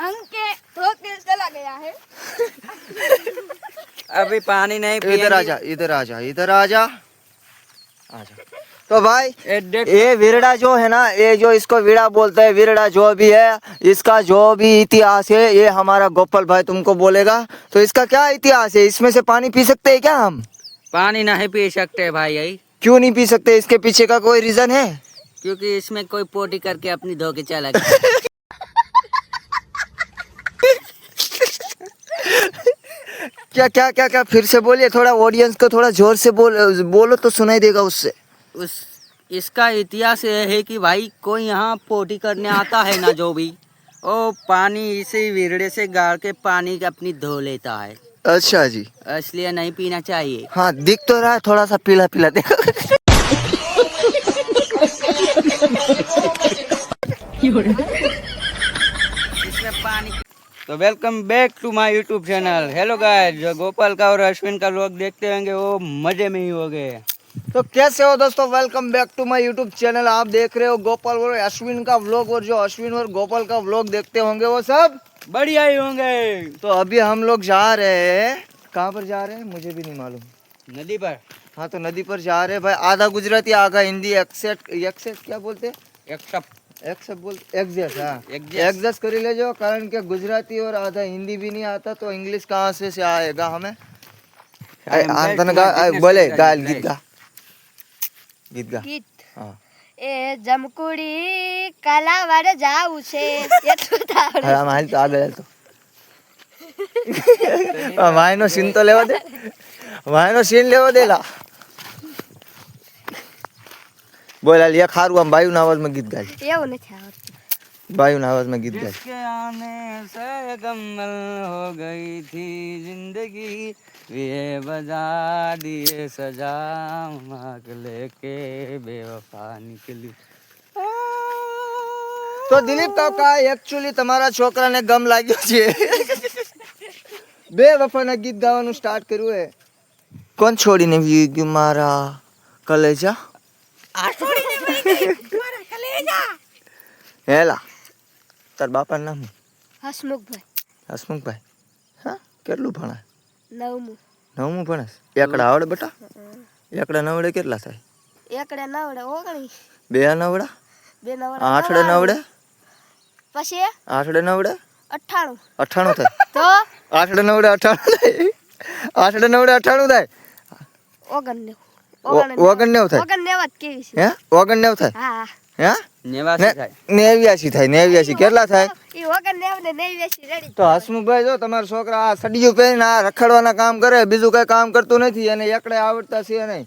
धोके चला गया है। अभी पानी नहीं इधर पिएँगे। आ जा इधर आ जा इधर आ जा तो भाई ये विरड़ा जो है ना ये जो इसको विड़ा बोलते हैं विरड़ा जो भी है इसका जो भी इतिहास है ये हमारा गोपाल भाई तुमको बोलेगा। तो इसका क्या इतिहास है? इसमें से पानी पी सकते हैं क्या हम? पानी नहीं पी सकते भाई यही क्यों नहीं पी सकते? इसके पीछे का कोई रीजन है? क्योंकि इसमें कोई पोटी करके अपनी धो के चला गया क्या क्या क्या क्या? फिर से बोलिए थोड़ा ऑडियंस को थोड़ा ज़ोर से बोल बोलो तो सुनाई देगा उससे। उस इसका इतिहास ये है कि भाई कोई यहाँ पोटी करने आता है ना जो भी वो पानी इसी विरड़े से गाड़ के पानी अपनी धो लेता है। अच्छा जी। इसलिए नहीं पीना चाहिए। हाँ दिख तो रहा है थोड़ा सा पीला पीला देखो। इसमें पानी तो welcome back to my YouTube channel hello guys जो गोपाल का और अश्विन का लोग देखते होंगे वो मज़े में ही हो गए तो कैसे हो दोस्तों? Welcome back to my YouTube channel आप देख रहे हो गोपाल और अश्विन का व्लॉग और जो अश्विन और गोपाल का व्लॉग देखते होंगे वो सब बढ़िया ही होंगे। तो अभी हम लोग जा रहे हैं। कहाँ पर जा रहे हैं? मुझे भी नहीं मालूम। नदी पर। हाँ तो नदी पर जा रहे हैं। भाई आधा गुजराती आधा हिंदी एक्सेट एक्सेट क्या बोलते हैं? एक्सेप्ट। बोल एग्जेस हाँ Exist. एग्जेस्ट कर ले जो कारण के गुजराती और आधा हिंदी भी नहीं आता तो इंग्लिश कहाँ से से आएगा हमें हम आ, बैठ तने के गा- business बोले कर गाल रहे गीत गा गीत गा ગીત હા એ જમકુડી કાલાવાડ જાવું છે એટલું તો આવડે. હવે આમ હાલ તો આગળ હાલ તો આ વાયનો સીન તો લેવા દે વાયનો સીન લેવા દે લા બોલા એક ખારું આમ બાયુના અવાજમાં ગીત ગાય. એવું નથી આવડતું. બાયુના અવાજમાં ગીત ગાય. કે આને સરગમલ હો ગઈ થી જિંદગી. વે બજા દિયે સજા માગ લેકે બેવફા નીકળી. તો દિલીપ કાકા એકચ્યુઅલી તમારા છોકરાને ગમ લાગ્યો છે. બે વફાના ગીત ગાવાનું સ્ટાર્ટ કર્યું હે. કોણ છોડીને વી ગયું મારા કલેજા? હેલા તાર બાપાનું નામ? હસમુખભાઈ. હસમુખભાઈ? હા કેટલું ભણાય? નવમું. નવમું ભણેસ એકડા આવડે બેટા? એકડા નવડે કેટલા થાય? એકડે નવડે ઓગણીસ. બે નવડા? બે નવડે આઠડે નવડે? પછી? આઠડે નવડે? અઠ્ઠાણું. અઠ્ઠાણું થાય. તો? આઠડે નવડે અઠ્ઠાણું થાય. આઠડે નવડે અઠ્ઠાણું થાય. ઓગણનેવું. ઓગણ નેવ. થાય. હે? ઓગણ કેટલા થાય? તો હસમુખભાઈ જો તમારા છોકરા સડીયું પહેરીને આ રખડવાના કામ કરે બીજું કઈ કામ કરતું નથી અને એકડે આવડતા છે નહીં.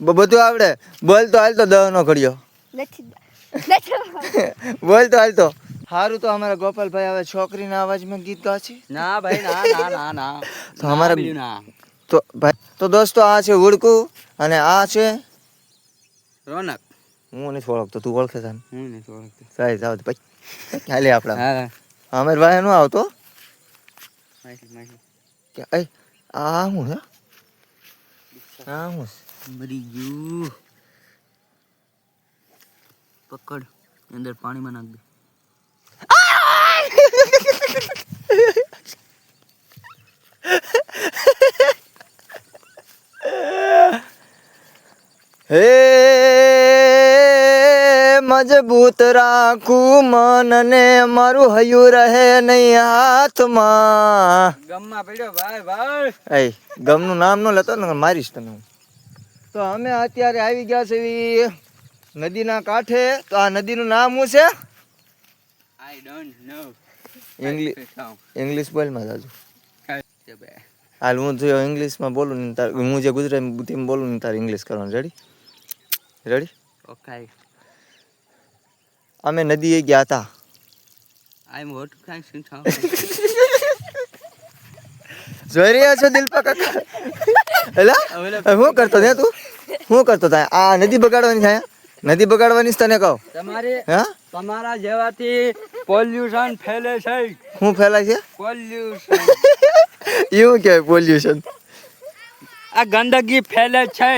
બધું આવડે બોલ તો હાલ તો નો ઘડિયો. બોલ તો હાલ તો. સારું તો અમારા ગોપાલભાઈ હવે છોકરીના અવાજમાં ગીત ગાશે? ના ભાઈ ના ના ના તો અમારા તો ભાઈ તો દોસ્તો આ છે ઉડકું અને આ છે રોનક. હું નથી ઓળખતો તું ઓળખે છે હું નથી ઓળખતો. સાહેબ જાવ ભાઈ ખાલી આપણા? હા અમીર ભાઈ નું આવતો? આ હું હે? આ હું મરી ગયું. પકડ અંદર પાણીમાં નાખ દે. હે મજબૂત રાખું મનને મારું હયું રહે નહીં હાથમાં. ગમમાં પડ્યો ભાઈ ભાઈ. એ ગમનું નામ ન લેતો ને મારીશ તને તો અમે અત્યારે આવી ગયા છે નદીના કાંઠે. તો આ નદીનું નામ શું છે? I don't know English English બોલમાં જાજુ હાલ હું જો ઇંગ્લિશમાં બોલું ને તાર હું જે ગુજરાતી બોલું ને તારે ઇંગ્લિશ કરવાનું રેડી રેડી ઓકે અમે નદીએ ગયા હતા આઈ એમ વોટ કાઈ સિંગ થાઉ જોઈ રહ્યા છો દિલપા કાકા? એલા શું કરતો ને તું? શું કરતો થાય આ નદી બગાડવાની થાય નદી બગાડવાની તને કહો? તમારે હા? તમારા જેવાથી પોલ્યુશન ફેલે છે. શું ફેલાય છે? પોલ્યુશન એવું કે પોલ્યુશન આ ગંદકી ફેલે છે.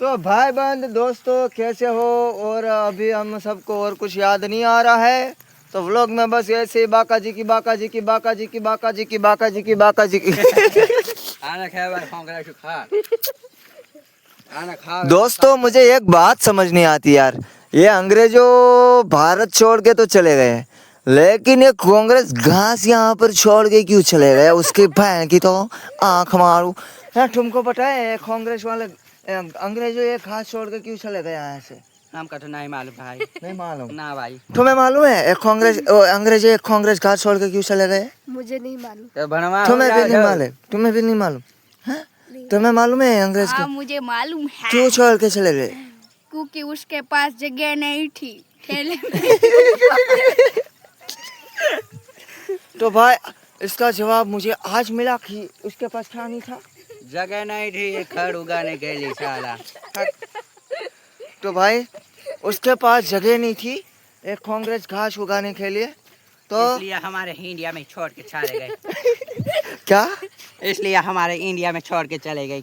तो भाई बंद दोस्तों कैसे हो? और अभी हम सबको और कुछ याद नहीं आ रहा है तो व्लॉग में बस ऐसे ही बाका जी की बाका जी की बाका जी की। बाका जी की बाका जी की बाका जी की दोस्तों मुझे एक बात समझ नहीं आती यार ये अंग्रेज़ों भारत छोड़ के तो चले गए लेकिन ये कांग्रेस घास यहाँ पर छोड़ के क्यों चले गए? उसकी बहन की तो आँख मारू। तुमको पता है कांग्रेस वाले अंग्रेज़ों ये घास छोड़ के क्यों चले गए यहाँ से? हमका तो नहीं मालूम भाई। नहीं मालूम? ना भाई। तुम्हें मालूम है ये कांग्रेस अंग्रेज़ ये कांग्रेस घास छोड़ के क्यों चले गए? मुझे नहीं मालूम। तो बनवा तुम्हें भी नहीं मालूम तुम्हें भी नहीं मालूम हैं? तुम्हें मालूम है अंग्रेज़ हाँ मुझे मालूम है। क्यों छोड़ के चले गए? क्योंकि उसके पास जगह नहीं थी में। तो भाई इसका जवाब मुझे आज मिला कि उसके पास क्या नहीं था? जगह नहीं थी खड़ उगाने के लिए साला तो भाई उसके पास जगह नहीं थी एक कांग्रेस घास उगाने के लिए तो इसलिए हमारे इंडिया में छोड़ के चले गए। क्या? इसलिए हमारे इंडिया में छोड़ के चले गए।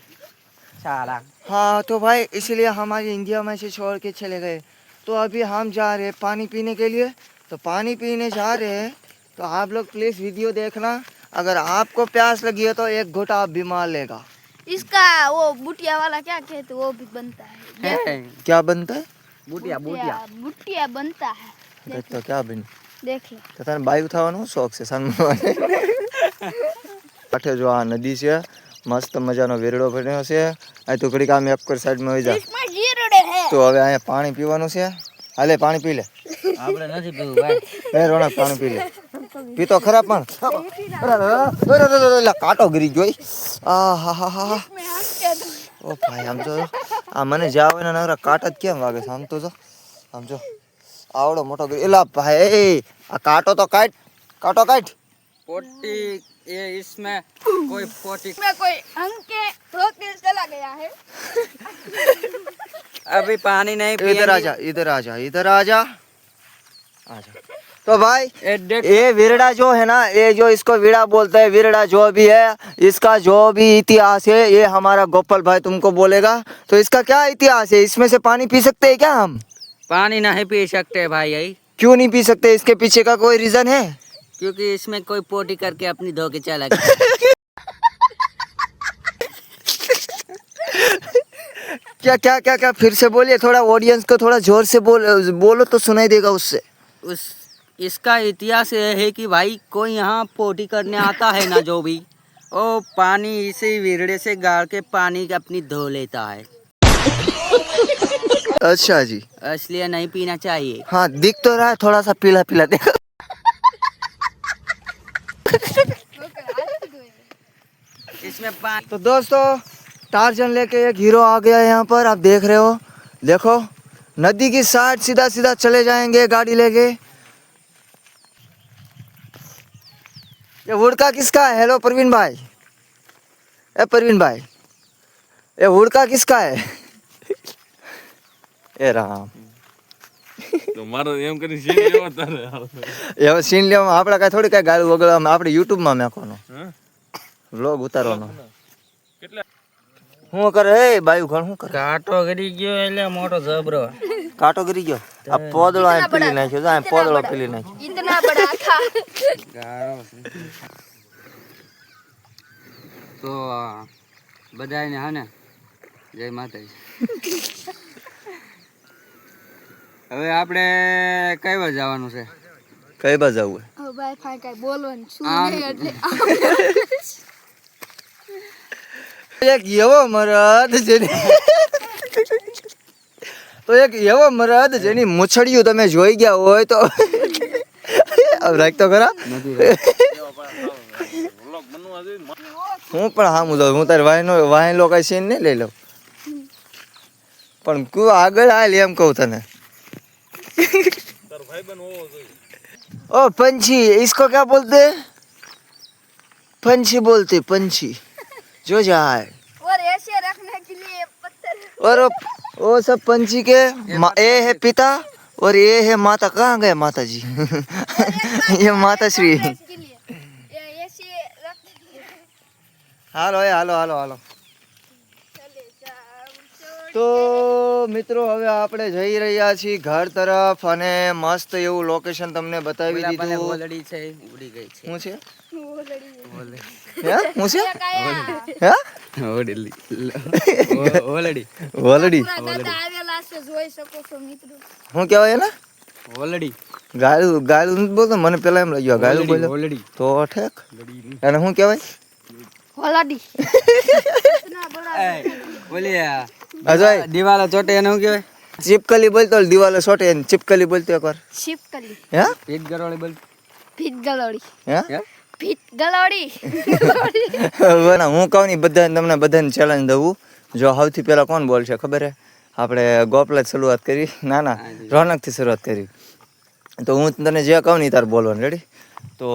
साला हाँ तो भाई इसलिए हमारे इंडिया में से छोड़ के चले गए। तो अभी हम जा रहे हैं पानी पीने के लिए। तो पानी पीने जा रहे हैं तो आप लोग प्लीज़ वीडियो देखना। अगर आपको प्यास लगी है तो एक घोटा आप बीमार लेगा। इसका वो बुटिया वाला क्या कहते वो भी बनता है क्या बनता है बूटिया बूटिया बुटिया बनता है तो क्या बन देख लो તો તને બાયું થવાનું શોખ છે સાંભળવાની કાંઠે જો આ નદી છે મસ્ત મજાનો વેરડો બન્યો છે આ તું ઘડીક આમ એપકર સાઈડમાં વહી જા इसमें जीरड़े है તો હવે અહીંયા પાણી પીવાનું છે હાલે પાણી પી લે આપણે નથી પીવું ભાઈ એ રોનક પાણી પી લે પીતો ખરા પણ અરે, અરે, અરે, અરે, અરે, અરે, કાંટો ગરી ગયો ઈ. આ હા હા હા હા ઓ ભાઈ આમ જો આ મને જ્યાં હોય ને નવરા કાંટા જ કેમ વાગે છે આમ તો જો આમ જો આવડો મોટો ગરી એલા ભાઈ આ કાંટો તો કાઢ કાંટો કાઢ पोटी ये इसमें कोई पोटी इसमें कोई अंक के धोके चला गया है अभी पानी नहीं इधर पिएंगे। आजा इधर आजा इधर आजा आजा तो भाई ये विरड़ा जो है ना ये जो इसको विड़ा बोलते हैं विरड़ा जो भी है इसका जो भी इतिहास है ये हमारा गोपाल भाई तुमको बोलेगा। तो इसका क्या इतिहास है? इसमें से पानी पी सकते हैं क्या हम? पानी नहीं पी सकते भाई यही क्यों नहीं पी सकते? इसके पीछे का कोई रीजन है? क्योंकि इसमें कोई पोटी करके अपनी धो के चला गया क्या क्या क्या क्या फिर से बोलिए थोड़ा ऑडियंस को थोड़ा ज़ोर से बोल बोलो तो सुनाई देगा उससे। उस इसका इतिहास ये है कि भाई कोई यहाँ पोटी करने आता है ना जो भी। वो पानी इसी विरड़े से गाड़ के पानी अपनी धो लेता है। अच्छा जी। इसलिए नहीं पीना चाहिए। हाँ दिख तो रहा है थोड़ा सा पीला पीला देखो। इसमें पानी तो दोस्तों टार्जन लेके एक हीरो आ गया है यहाँ पर आप देख रहे हो। देखो नदी की साइड सीधा सीधा चले जाएँगे गाड़ी लेके। ये हुड़का किसका है हेलो प्रवीण भाई ए प्रवीण भाई ये हुड़का किसका है ए राम તો મારો એમ કરીને સીન લેવા તારે એ હવે સીન લેવામાં આપણે કાંઈ થોડી કાંઈ ગાળું વગર આપણે યુટ્યુબમાં મેકવાનો હા? વ્લોગ ઉતારવાનો કેટલા શું કરે એ બાયુ ઘણ શું કરે કાંટો ગરી ગયો એટલે મોટો જબરો કાટો ગરી ગયો. આ પોદળો અહીં પીલી નાખ્યો તો અહીં પોદળો પીલી નાખ્યો. ઇતના બડા થા તો બધાને હા ને જય માતાજી. હવે આપણે કઈ જવાનું છે? કઈ બાજુ જવું હવે ભાઈ ફાઈ કઈ બોલવાનું શું એટલે? એક એવો મરદ જેની તો એક એવો મરદ જેની મૂછડિયું તમે જોઈ ગયા હોય તો હવે રાખ તો ખરા વ્લોગ બનવા જોઈએ ને. હું પણ હા હું હું તારે વાયનો વાયલો કઈ સીન નહીં લઈ લઉં પણ તું આગળ હાલ એમ કહું તને તારો ભાઈબંધ હોવો જોઈએ ओ पंछी इसको क्या बोलते हैं पंछी बोलते पंछी जो जाए और ऐसे रखने के लिए पत्थर और वो, वो सब पंछी के मा- ये है पिता और ये है माता कहाँ गए माता जी ये माता श्री इसके लिए ये ऐसे रख हालो ए, हालो हालो हालो चले जाओ તો મિત્રો હવે આપણે જઈ રહ્યા છીએ ઘર તરફ અને મસ્ત એવું લોકેશન તમને બતાવી પેલા મને દીધું ઓલડી છે ઉડી ગઈ છે શું છે ઓલડી. હે? હું છે? હે? ઓલડી. ઓલડી. વલડી આવેલા છે જોઈ શકો છો મિત્રો. શું કહેવાય એને? ઓલડી. ગાળું ગાળું બોલતો મને પેલા એમ લાગ્યું ગાળું બોલ્યો. ઓલડી. તો ઠેક. અને શું કહેવાય? હોલાડી બોલી દિવાલો ચોટે એને શું કહેવાય? ચીપકલી બોલતો દિવાલે બોલતો એકવાર હે? ગરોળી બોલ. હે? ભીત ગલોડી હું કહું ની બધા તમને બધાને ચેલેન્જ દઉં. જો સૌથી પહેલા કોણ બોલશે ખબર હે? આપણે ગોપલા શરૂઆત કરી. ના ના રોનકથી શરૂઆત કરી. તો હું તને જે કહું નહીં તારે બોલવાનું રેડી તો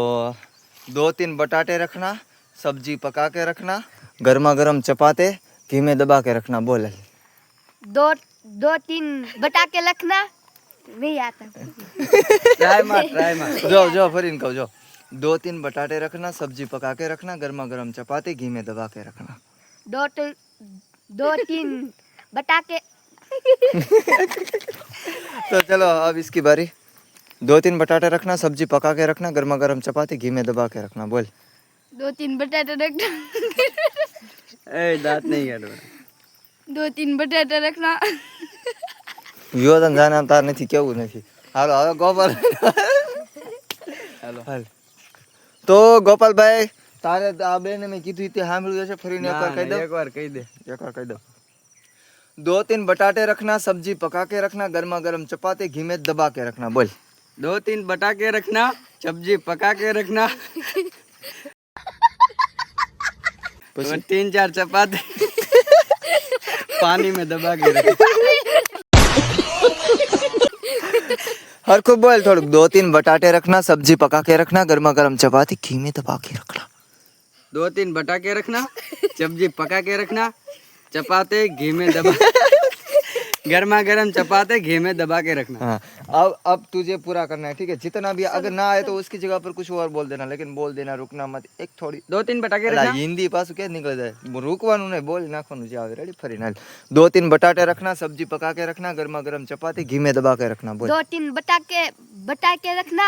દો તીન બટાટે રખના સબ્જી પકા કે રખના ગરમા ગરમ ચપાતે ધીમે દબા કે રખના બોલે. दो दो तीन बटा के रखना नहीं आता ट्राई मार ट्राई मार जो जो फिर इनको दो तीन बटाटे रखना सब्जी पका के रखना गर्मा गर्म चपाते घी में दबा के रखना दो तो दो तीन बटा के तो चलो अब इसकी बारी दो तीन बटाटे रखना सब्जी पका के रखना गर्मा गर्म चपाती घी में दबा के रखना बोल दो तीन बटाटा रखना એ દાંત નહીં કાઢવા दो तीन बटाटा रखना યોધન જાને આમ તાર નથી કેવું નથી હાલો હવે ગોપાલ હાલો હાલ તો ગોપાલભાઈ તારે આ બેને મેં કીધું તે સાંભળ્યું હશે ફરીને એકવાર કહી દઉં એકવાર કહી દે એકવાર કહી દઉં दो तीन बटाटे रखना सब्जी पका के रखना गर्मा गर्म चपाती घी में दबा के रखना बोल दो तीन बटाके रखना सब्जी पका के रखना और तीन चार चपाती पानी में दबा के रखना हर खूब बोल थोड़ा दो तीन बटाटे रखना सब्ज़ी पका के रखना गर्मा गर्म चपाती खीमे में दबा के रखना। दो तीन बटाके रखना सब्ज़ी पका के रखना चपाते घी में दबा गर्मा गर्म चपाते घी में दबा के रखना हाँ अब अब तुझे पूरा करना है ठीक है जितना भी अगर ना आए तो उसकी जगह पर कुछ और बोल देना लेकिन बोल देना रुकना मत एक थोड़ी दो तीन बटाके અલા, रखना હિન્દી પાછું ક્યાં નીકળી જાય રૂકવાનું નહીં બોલ નાખવાનું જે આવે રેડી ફરી નાલ દો तीन बटाटे रखना सब्जी पका के रखना गर्मा गर्म चपाती घी में दबा के रखना बोल दो तीन बटा के बटा के रखना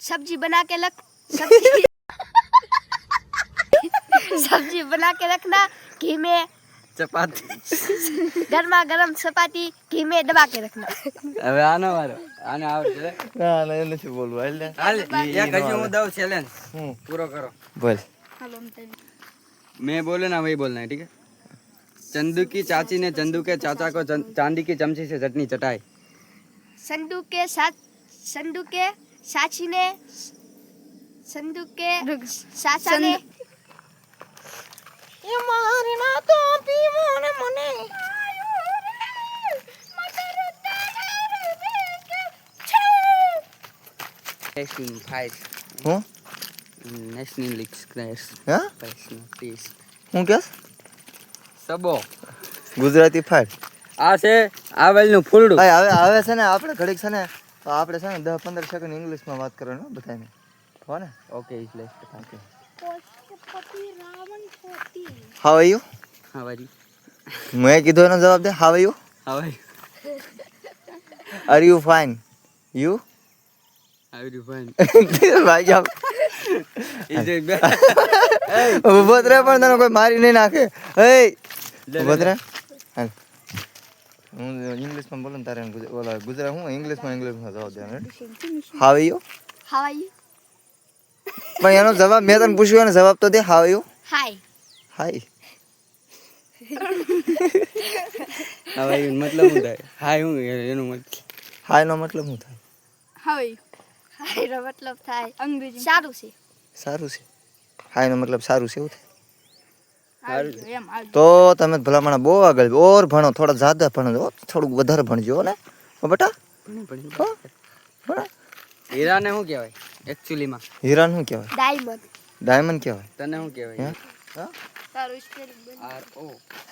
सब्जी बना के रख सब्जी सब्जी बना के रखना घी में चपाती गर्मा गर्म चपाती घी में दबा के रखना હવે આનો વારો આને આવડશે ના ના એ નથી બોલવું હાલ ને. હાલ એક હજી હું દઉં ચેલેન્જ હમ પૂરો કરો બોલ मैं बोले ना वही बोलना है ठीक है चंदू की चाची ने चंदू के चाचा को चं- चांदी की चमची से चटनी चटाई संदू के साथ संदू के साची ने संदू के साचा ने નેશનલ ફાઇટ હું નેશનલ લીગ ક્રેશ હા પીસ હું કે? સબો ગુજરાતી ફાઈટ આ છે આવેલનું ફૂલડું. હવે આવે છે ને આપણે ઘડીક છે ને તો આપણે છે ને દસ પંદર સેકન્ડ ઇંગ્લિશમાં વાત કરવાનું હો બધાને હો ને? ઓકે એટલે okay how are you how are you મેં કીધું એનો જવાબ દે how are you how are you fine you આવી ફાઇન ભાઈ જાવ જ પણ તને કોઈ મારી નહીં નાખે. એ ભદ્રા હાલ. હું ઇંગ્લિશમાં બોલું તારે ઓલા ગુજરાત હું ઇંગ્લિશમાં ઇંગ્લિશમાં જવાબ દેવાનો હાવ યુ હાવ you? પણ એનો જવાબ મેં તને પૂછ્યો એનો જવાબ તો દે હાવ યુ Hi. હાય. હવે મતલબ શું થાય? હાય હું એનું મતલબ હાય નો મતલબ શું થાય? હાય. હાય નો મતલબ થાય અંગ્રેજી. સારું છે. સારું છે. હાય નો મતલબ સારું છે એવું થાય? તો તમે ભલામણ બહુ આગળ ઓર ભણો થોડા જ્યાદા ભણો હો. થોડુંક વધારે ભણજો ને. બેટા. હીરાને શું કહેવાય? એકચ્યુઅલીમાં હીરાને શું કહેવાય? ડાયમંડ. ડાયમંડ કહેવાય. તને શું કહેવાય? હે? R O.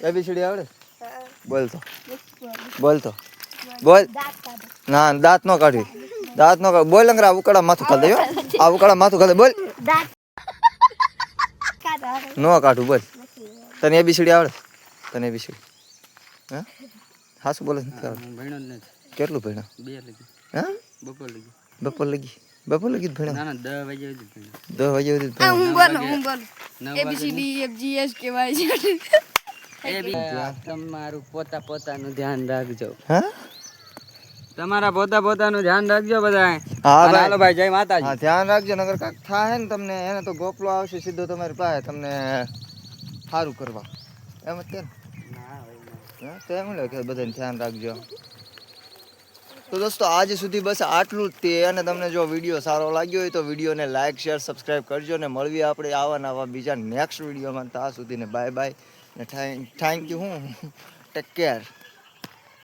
એબીસીડી આવડે? બોલ તો. બોલ. તો. બોલ. ના દાંત નો કાઢી. દાંત નો કાઢ. બોલ અંગરા ઉકળા માથું કાઢ દે હો. આ ઉકળા માથું કાઢ બોલ. દાંત નો કાઢું બોલ. તને એબીસીડી આવડે? તને એબીસીડી હે? હાસુ બોલે નથી. કેટલું ભણ્યા? બે લગી. હા? બપોર લગી. બપોર લગી. બપોર લગી ભણ્યા? ના ના 10 વાગે સુધી ભણ્યો. દસ વાગ્યા સુધી ભણ્યા. હું બોલું હું બોલું. A B C D F G S K Y A B તમારું પોતા પોતાનું ધ્યાન રાખજો. હા? તમારા પોતા પોતાનું ધ્યાન રાખજો બધા હા ભાઈ. હાલો ભાઈ જય હા ધ્યાન રાખજો નગર કાક થાય ને તમને એને તો ગોપલો આવશે સીધો તમારી પાસે તમને સારું કરવા. એમ જ છે ને. તો એમ લે બધાને ધ્યાન રાખજો. તો દોસ્તો, આજ સુધી બસ આટલું જ તે. અને તમને જો વીડિયો સારો લાગ્યો હોય તો વિડીયોને લાઇક શેર સબસ્ક્રાઈબ કરજો ને મળવી આપણે આવા નવા બીજા નેક્સ્ટ વિડીયોમાં. ત્યાં સુધીને બાય બાય ને થેન્ક યુ હું. Take care